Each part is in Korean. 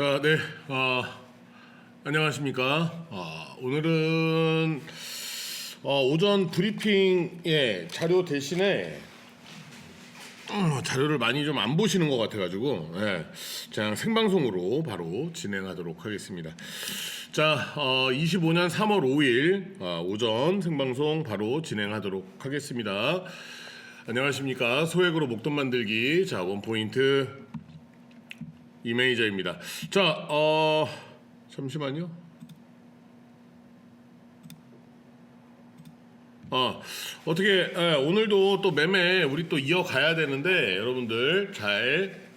자, 네, 아, 안녕하십니까. 아, 오늘은 어, 오전 브리핑의 자료 대신에 음, 자료를 많이 좀 안 보시는 것 같아가지고 예, 그냥 생방송으로 바로 진행하도록 하겠습니다. 자, 어, 25년 3월 5일 어, 오전 생방송 바로 진행하도록 하겠습니다. 안녕하십니까 소액으로 목돈 만들기 자 원포인트 이메이저입니다. 자, 어, 잠시만요. 어, 어떻게, 예, 오늘도 또 매매 우리 또 이어가야 되는데, 여러분들 잘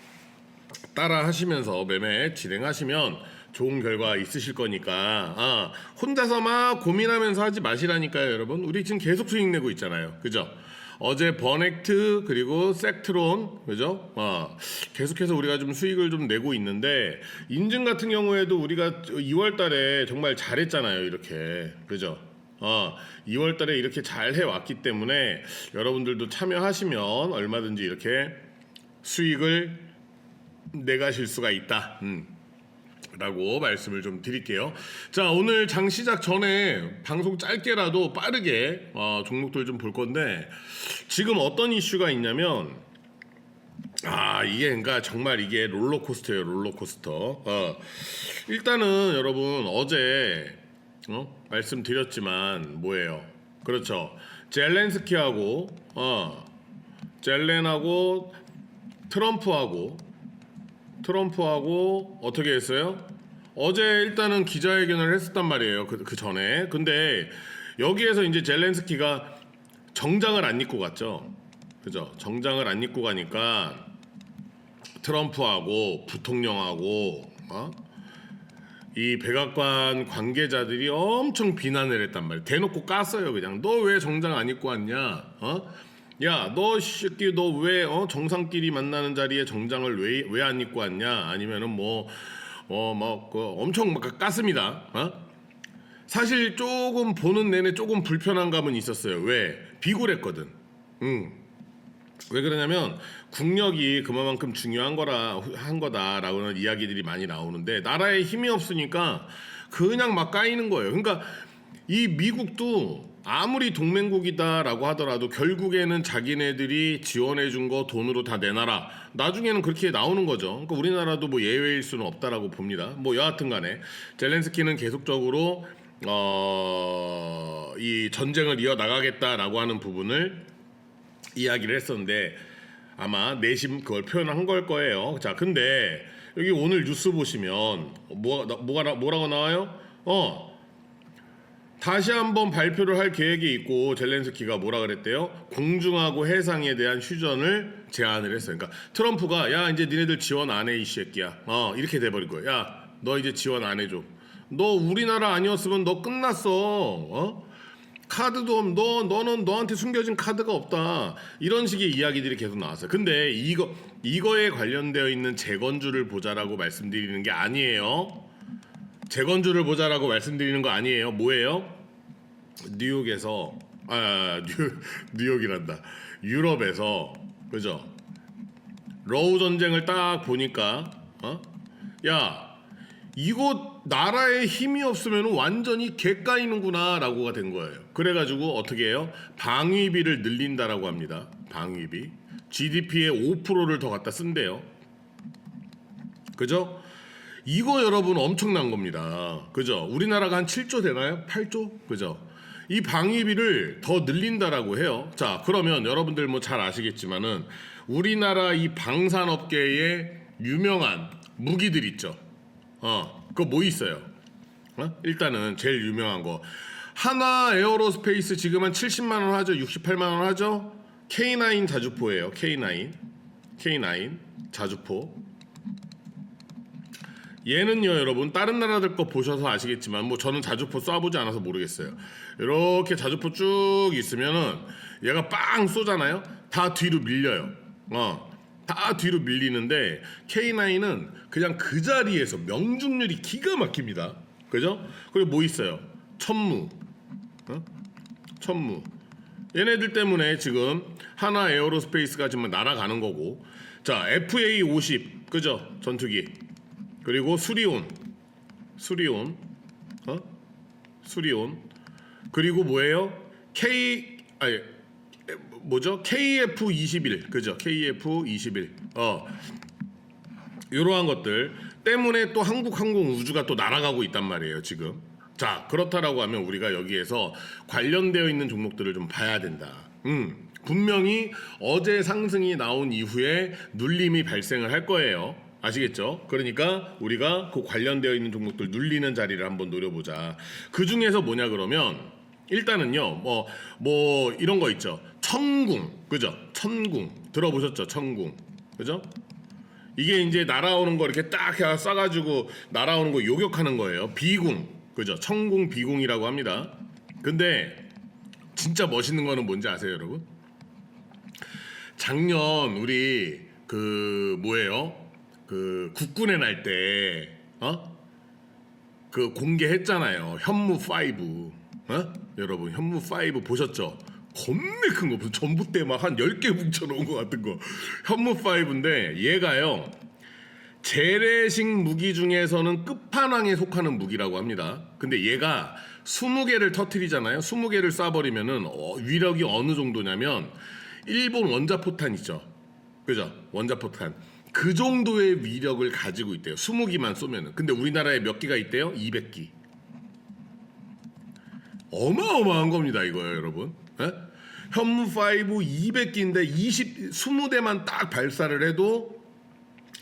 따라 하시면서 매매 진행하시면 좋은 결과 있으실 거니까, 아, 혼자서 막 고민하면서 하지 마시라니까요, 여러분. 우리 지금 계속 수익 내고 있잖아요. 그죠? 어제 버넥트 그리고 섹트론 그죠? 어, 계속해서 우리가 좀 수익을 좀 내고 있는데 인증 같은 경우에도 우리가 2월달에 정말 잘했잖아요 이렇게 그죠? 어, 2월달에 이렇게 잘 해왔기 때문에 여러분들도 참여하시면 얼마든지 이렇게 수익을 내가실 수가 있다. 음. 라고 말씀을 좀 드릴게요. 자, 오늘 장 시작 전에 방송 짧게라도 빠르게 어, 종목들 좀 볼 건데 지금 어떤 이슈가 있냐면 아, 이게 그러니까 정말 이게 롤러코스터예요, 롤러코스터. 어. 일단은 여러분 어제 어? 말씀드렸지만 뭐예요? 그렇죠. 젤렌스키하고 어. 젤렌하고 트럼프하고 트럼프하고 어떻게 했어요? 어제 일단은 기자회견을 했었단 말이에요. 그, 그 전에. 근데 여기에서 이제 젤렌스키가 정장을 안 입고 갔죠. 그죠? 정장을 안 입고 가니까 트럼프하고 부통령하고 어? 이 백악관 관계자들이 엄청 비난을 했단 말이에요. 대놓고 깠어요, 그냥. 너 왜 정장 안 입고 왔냐? 어? 야, 너 새끼 너 왜 어? 정상끼리 만나는 자리에 정장을 왜 왜 안 입고 왔냐? 아니면은 뭐 어막 그 엄청 막 깠습니다. 어? 사실 조금 보는 내내 조금 불편한 감은 있었어요. 왜? 비굴했거든. 응. 왜 그러냐면 국력이 그만큼 중요한 거라 한 거다라고는 이야기들이 많이 나오는데 나라에 힘이 없으니까 그냥 막 까이는 거예요. 그러니까 이 미국도 아무리 동맹국이다라고 하더라도 결국에는 자기네들이 지원해 준 거 돈으로 다 내놔라. 나중에는 그렇게 나오는 거죠. 그러니까 우리나라도 뭐 예외일 수는 없다라고 봅니다. 뭐 여하튼 간에 젤렌스키는 계속적으로 어, 이 전쟁을 이어 나가겠다라고 하는 부분을 이야기를 했었는데 아마 내심 그걸 표현한 걸 거예요. 자, 근데 여기 오늘 뉴스 보시면 뭐가 뭐가 뭐라고 나와요? 어. 다시 한번 발표를 할 계획이 있고 젤렌스키가 뭐라 그랬대요? 공중하고 해상에 대한 휴전을 제안을 했어요. 그러니까 트럼프가 야 이제 니네들 지원 안 해 이 새끼야. 어 이렇게 돼버린 거예요. 야 너 이제 지원 안 해줘. 너 우리나라 아니었으면 너 끝났어. 어? 카드도 없- 너 너는 너한테 숨겨진 카드가 없다 이런 식의 이야기들이 계속 나왔어요. 근데 이거 이거에 관련되어 있는 재건주를 보자라고 말씀드리는 게 아니에요. 재건주를 보자라고 말씀드리는 거 아니에요. 뭐예요? 뉴욕에서 아 뉴, 뉴욕이란다. 유럽에서 그죠? 러우 전쟁을 딱 보니까 어? 야 이거 나라에 힘이 없으면 완전히 개까이는구나라고가 된 거예요. 그래가지고 어떻게 해요? 방위비를 늘린다라고 합니다. 방위비 GDP의 5%를 더 갖다 쓴대요. 그죠? 이거 여러분 엄청난 겁니다. 그죠? 우리나라가 한 7조 되나요? 8조? 그죠? 이 방위비를 더 늘린다라고 해요. 자, 그러면 여러분들 뭐 잘 아시겠지만은 우리나라 이 방산업계의 유명한 무기들 있죠. 어, 그거 뭐 있어요? 어? 일단은 제일 유명한 거. 하나 에어로스페이스 지금 한 70만 원 하죠? 68만 원 하죠? K9 자주포예요. K9. K9 자주포. 얘는요 여러분 다른 나라들 거 보셔서 아시겠지만 뭐 저는 자주포 쏴보지 않아서 모르겠어요. 이렇게 자주포 쭉 있으면은 얘가 빵 쏘잖아요? 다 뒤로 밀려요. 어 다 뒤로 밀리는데 K9은 그냥 그 자리에서 명중률이 기가 막힙니다. 그죠? 그리고 뭐 있어요? 천무. 어? 천무. 얘네들 때문에 지금 하나 에어로스페이스가 지금 날아가는 거고. 자 FA50 그죠? 전투기 그리고 수리온, 수리온, 어? 수리온. 그리고 뭐예요? K 아니 뭐죠? KF21 그죠? KF21 어 이러한 것들 때문에 또 한국 항공 우주가 또 날아가고 있단 말이에요 지금. 자 그렇다라고 하면 우리가 여기에서 관련되어 있는 종목들을 좀 봐야 된다. 음 분명히 어제 상승이 나온 이후에 눌림이 발생을 할 거예요. 아시겠죠? 그러니까 우리가 그 관련되어 있는 종목들 눌리는 자리를 한번 노려보자. 그 중에서 뭐냐 그러면 일단은요, 뭐, 뭐, 이런 거 있죠. 천궁, 그죠? 천궁. 들어보셨죠? 천궁. 그죠? 이게 이제 날아오는 거 이렇게 딱 쏴가지고 날아오는 거 요격하는 거예요. 비궁. 그죠? 천궁 비궁이라고 합니다. 근데 진짜 멋있는 거는 뭔지 아세요, 여러분? 작년 우리 그 뭐예요? 그 국군의 날때 어? 그 공개했잖아요. 현무 5. 어? 여러분 현무 5 보셨죠? 겁내 큰 거, 무슨 전봇대 막한 10개 뭉쳐 놓은 것 같은 거. 현무 5인데 얘가요. 재래식 무기 중에서는 끝판왕에 속하는 무기라고 합니다. 근데 얘가 20개를 터트리잖아요. 20개를 쏴버리면은 어, 위력이 어느 정도냐면 일본 원자포탄 있죠. 그죠? 원자포탄. 그 정도의 위력을 가지고 있대요. 20기만 쏘면은. 근데 우리나라에 몇 기가 있대요? 200기. 어마어마한 겁니다, 이거요, 여러분. 예? 현무 5 200기인데 20 20대만 딱 발사를 해도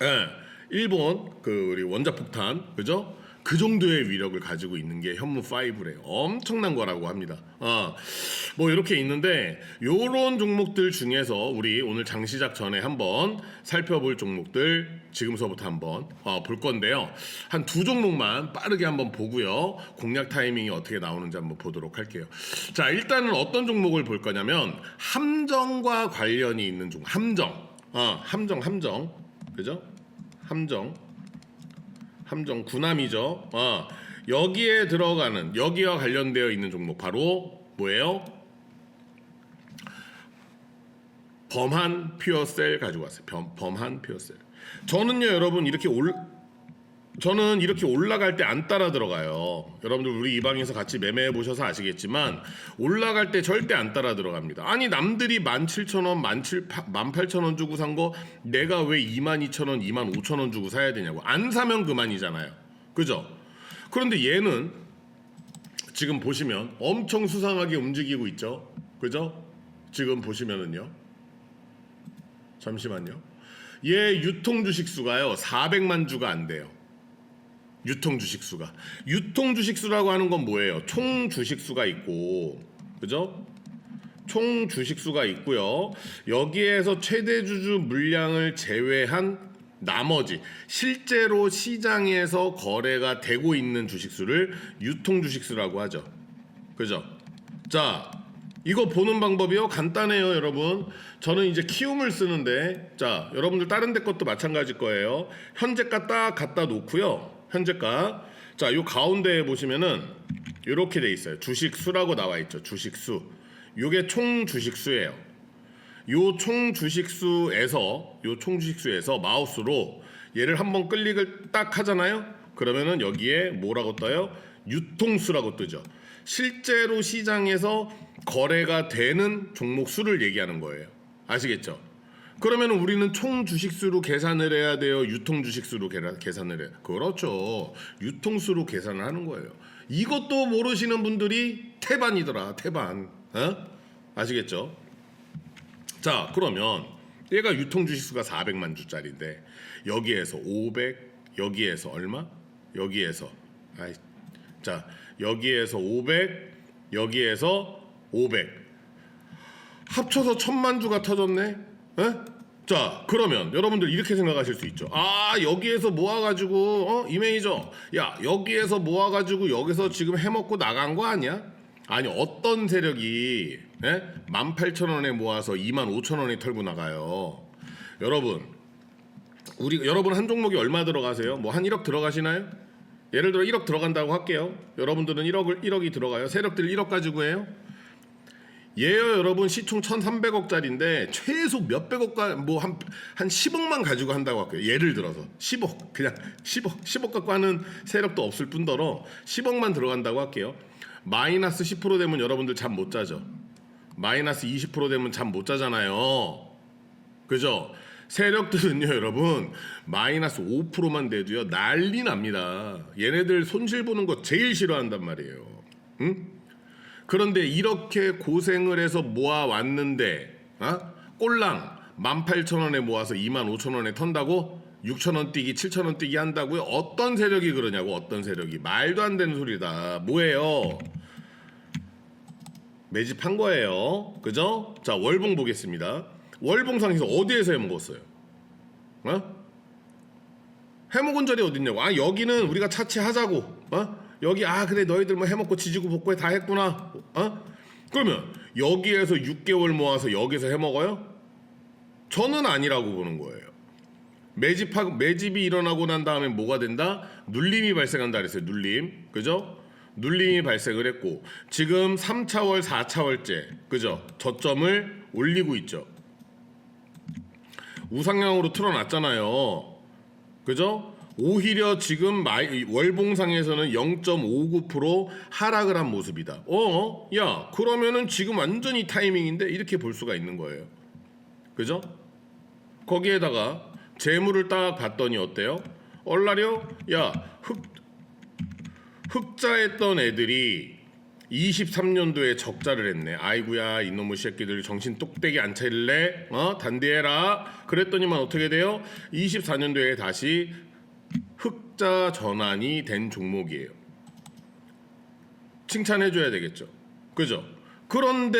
예, 일본 그 우리 원자폭탄 그죠? 그 정도의 위력을 가지고 있는 게 현무 5래요. 엄청난 거라고 합니다. 어, 뭐 이렇게 있는데 요런 종목들 중에서 우리 오늘 장 시작 전에 한번 살펴볼 종목들 지금서부터 한번 어, 볼 건데요. 한 두 종목만 빠르게 한번 보고요. 공략 타이밍이 어떻게 나오는지 한번 보도록 할게요. 자, 일단은 어떤 종목을 볼 거냐면 함정과 관련이 있는 종 함정. 어, 함정 함정. 그죠? 함정. 함정 군함이죠. 어, 여기에 들어가는 여기와 관련되어 있는 종목 바로 뭐예요? 범한 퓨어셀 가지고 왔어요. 범, 범한 퓨어셀. 저는요, 여러분 이렇게 올 저는 이렇게 올라갈 때 안 따라 들어가요. 여러분들 우리 이 방에서 같이 매매해 보셔서 아시겠지만 올라갈 때 절대 안 따라 들어갑니다. 아니 남들이 17,000원, 18,000원 주고 산 거 내가 왜 22,000원, 25,000원 주고 사야 되냐고. 안 사면 그만이잖아요. 그죠? 그런데 얘는 지금 보시면 엄청 수상하게 움직이고 있죠. 그죠? 지금 보시면은요. 잠시만요. 얘 유통 주식 수가요. 400만 주가 안 돼요. 유통 주식 수가. 유통 주식 수라고 하는 건 뭐예요? 총 주식 수가 있고. 그죠? 총 주식 수가 있고요. 여기에서 최대 주주 물량을 제외한 나머지 실제로 시장에서 거래가 되고 있는 주식 수를 유통 주식 수라고 하죠. 그죠? 자, 이거 보는 방법이요 간단해요 여러분 저는 이제 키움을 쓰는데 자 여러분들 다른 데 것도 마찬가지일 거예요 현재가 딱 갖다 놓고요 현재가 자 요 가운데에 보시면은 이렇게 돼 있어요. 주식수라고 나와 있죠. 주식수. 요게 총 주식수예요. 요 총 주식수에서 요 총 주식수에서 마우스로 얘를 한번 클릭을 딱 하잖아요? 그러면은 여기에 뭐라고 떠요? 유통수라고 뜨죠. 실제로 시장에서 거래가 되는 종목 수를 얘기하는 거예요. 아시겠죠? 그러면 우리는 총 주식수로 계산을 해야 돼요. 유통 주식수로 계산을 해요. 그렇죠. 유통수로 계산을 하는 거예요. 이것도 모르시는 분들이 태반이더라. 태반. 어? 아시겠죠? 자, 그러면 얘가 유통 주식수가 400만 주짜리인데 여기에서 500, 여기에서 얼마? 여기에서 아이 자, 여기에서 500, 여기에서 500. 합쳐서 천만 주가 터졌네. 에? 자, 그러면 여러분들 이렇게 생각하실 수 있죠. 아, 여기에서 모아가지고, 어, 이 매니저, 야, 여기에서 모아가지고 여기서 지금 해먹고 나간 거 아니야? 아니, 어떤 세력이, 예? 18,000원에 모아서 25,000원에 털고 나가요. 여러분, 우리, 여러분 한 종목이 얼마 들어가세요? 뭐 한 1억 들어가시나요? 예를 들어 1억 들어간다고 할게요. 여러분들은 1억을 1억이 들어가요. 세력들 1억 가지고 해요. 얘요 여러분 시총 1,300억짜리인데 최소 몇백억가 뭐한 한 10억만 가지고 한다고 할게요. 예를 들어서 10억 그냥 10억 10억 갖고 하는 세력도 없을 뿐더러 10억만 들어간다고 할게요. 마이너스 10% 되면 여러분들 잠 못 자죠. 마이너스 20% 되면 잠 못 자잖아요. 그죠? 세력들은요, 여러분, 마이너스 5%만 돼도요, 난리 납니다. 얘네들 손실 보는 거 제일 싫어한단 말이에요. 응? 그런데 이렇게 고생을 해서 모아 왔는데, 어? 꼴랑 18,000원에 모아서 25,000원에 턴다고? 6,000원 뛰기, 7,000원 뛰기 한다고요? 어떤 세력이 그러냐고, 어떤 세력이. 말도 안 되는 소리다. 뭐예요? 매집한 거예요. 그죠? 자, 월봉 보겠습니다. 월봉상에서 어디에서 해먹었어요? 어? 해먹은 자리 어딨냐고. 아, 여기는 우리가 차치하자고. 어? 여기, 아, 그래, 너희들 뭐 해먹고 지지고 볶고 다 했구나. 어? 그러면 여기에서 6개월 모아서 여기서 해먹어요? 저는 아니라고 보는 거예요. 매집하고 매집이 일어나고 난 다음에 뭐가 된다? 눌림이 발생한다 그랬어요. 눌림. 그죠? 눌림이 발생을 했고 지금 3차월, 4차월째. 그죠? 저점을 올리고 있죠. 우상향으로 틀어놨잖아요. 그죠? 오히려 지금 마이- 월봉상에서는 0.59% 하락을 한 모습이다. 어? 야, 그러면은 지금 완전히 타이밍인데 이렇게 볼 수가 있는 거예요. 그죠? 거기에다가 재물을 딱 봤더니 어때요? 얼라려? 야, 흑 흑자했던 애들이 23년도에 적자를 했네. 아이구야 이놈의 새끼들 정신 똑대기 안 차릴래? 어 단디해라. 그랬더니만 어떻게 돼요? 24년도에 다시 흑자 전환이 된 종목이에요. 칭찬해줘야 되겠죠. 그죠? 그런데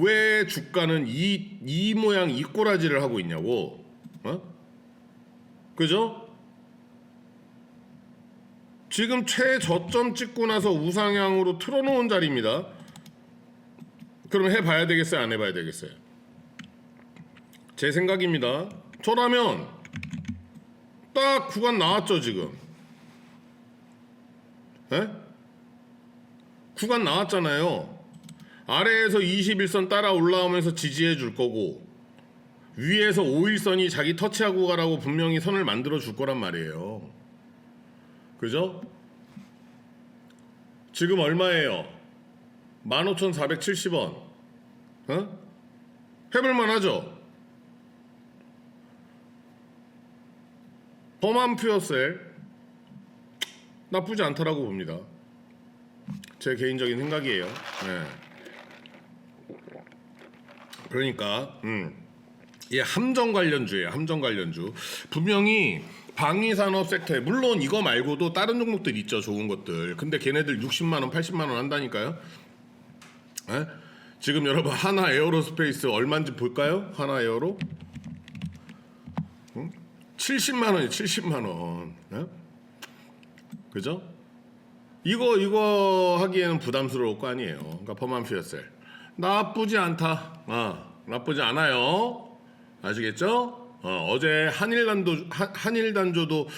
왜 주가는 이, 이 모양 이 꼬라지를 하고 있냐고? 어? 그죠? 지금 최저점 찍고 나서 우상향으로 틀어놓은 자리입니다. 그럼 해봐야 되겠어요? 안 해봐야 되겠어요? 제 생각입니다. 저라면 딱 구간 나왔죠 지금. 에? 구간 나왔잖아요. 아래에서 21선 따라 올라오면서 지지해 줄 거고 위에서 5일선이 자기 터치하고 가라고 분명히 선을 만들어 줄 거란 말이에요. 그죠? 지금 얼마예요? 15,470원. 어? 해볼만 하죠? 범한 퓨어셀 나쁘지 않다라고 봅니다. 제 개인적인 생각이에요. 네. 그러니까 음. 예, 함정 관련주예요. 함정 관련주. 분명히 방위산업 섹터에 물론 이거 말고도 다른 종목들 있죠. 좋은 것들. 근데 걔네들 60만 원, 80만 원 한다니까요. 에? 지금 여러분 하나 에어로스페이스 얼마인지 볼까요? 하나 에어로 70만 원이 70만 원. 에? 그죠? 이거 이거 하기에는 부담스러울 거 아니에요. 그러니까 퍼만 피어셀 나쁘지 않다. 아 나쁘지 않아요. 아시겠죠? 어, 제 한일단도 한, 한일단조도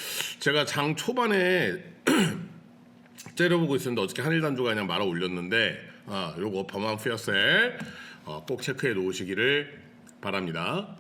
제가 장 초반에 째려보고 있었는데 어저께 한일단조가 그냥 말아 올렸는데 아 요거 퍼만 피어셀 어, 꼭 체크해 놓으시기를 바랍니다.